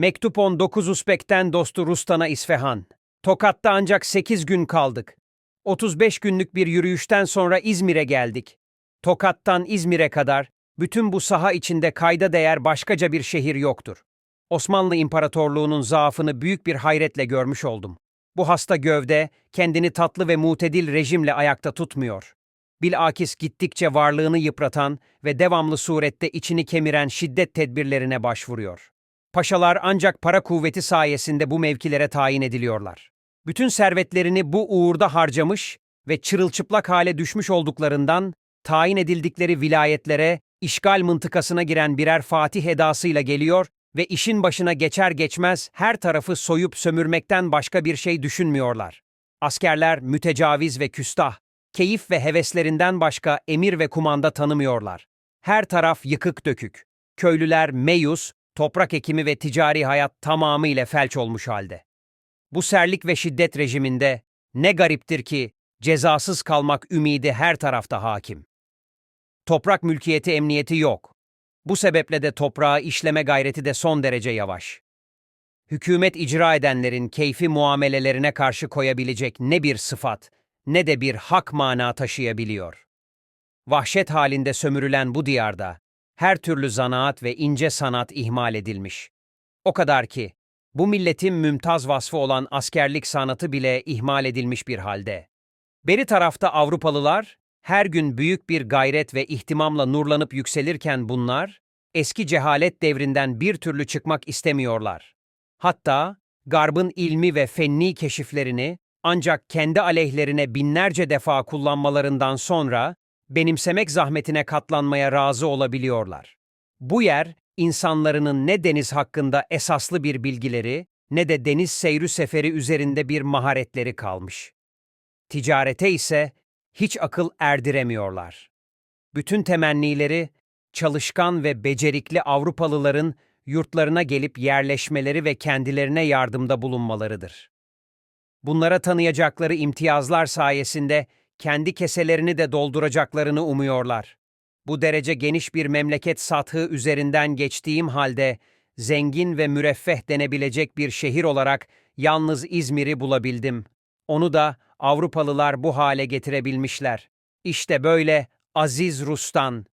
Mektup 19 Uzbek'ten dostu Rustan'a İsfahan. Tokat'ta ancak 8 gün kaldık. 35 günlük bir yürüyüşten sonra İzmir'e geldik. Tokat'tan İzmir'e kadar bütün bu saha içinde kayda değer başkaca bir şehir yoktur. Osmanlı İmparatorluğu'nun zaafını büyük bir hayretle görmüş oldum. Bu hasta gövde kendini tatlı ve mutedil rejimle ayakta tutmuyor. Bilakis gittikçe varlığını yıpratan ve devamlı surette içini kemiren şiddet tedbirlerine başvuruyor. Paşalar ancak para kuvveti sayesinde bu mevkilere tayin ediliyorlar. Bütün servetlerini bu uğurda harcamış ve çırılçıplak hale düşmüş olduklarından tayin edildikleri vilayetlere işgal mıntıkasına giren birer fatih edasıyla geliyor ve işin başına geçer geçmez her tarafı soyup sömürmekten başka bir şey düşünmüyorlar. Askerler mütecaviz ve küstah, keyif ve heveslerinden başka emir ve kumanda tanımıyorlar. Her taraf yıkık dökük. Köylüler meyus, toprak ekimi ve ticari hayat tamamıyla felç olmuş halde. Bu serlik ve şiddet rejiminde ne gariptir ki cezasız kalmak ümidi her tarafta hakim. Toprak mülkiyeti emniyeti yok. Bu sebeple de toprağı işleme gayreti de son derece yavaş. Hükümet icra edenlerin keyfi muamelelerine karşı koyabilecek ne bir sıfat ne de bir hak mana taşıyabiliyor. Vahşet halinde sömürülen bu diyarda her türlü zanaat ve ince sanat ihmal edilmiş. O kadar ki bu milletin mümtaz vasfı olan askerlik sanatı bile ihmal edilmiş bir halde. Beri tarafta Avrupalılar her gün büyük bir gayret ve ihtimamla nurlanıp yükselirken bunlar eski cehalet devrinden bir türlü çıkmak istemiyorlar. Hatta Garb'ın ilmi ve fenni keşiflerini ancak kendi aleyhlerine binlerce defa kullanmalarından sonra benimsemek zahmetine katlanmaya razı olabiliyorlar. Bu yer, insanlarının ne deniz hakkında esaslı bir bilgileri, ne de deniz seyri seferi üzerinde bir maharetleri kalmış. Ticarete ise hiç akıl erdiremiyorlar. Bütün temennileri, çalışkan ve becerikli Avrupalıların yurtlarına gelip yerleşmeleri ve kendilerine yardımda bulunmalarıdır. Bunlara tanıyacakları imtiyazlar sayesinde kendi keselerini de dolduracaklarını umuyorlar. Bu derece geniş bir memleket sathı üzerinden geçtiğim halde zengin ve müreffeh denebilecek bir şehir olarak yalnız İzmir'i bulabildim. Onu da Avrupalılar bu hale getirebilmişler. İşte böyle Aziz Rus'tan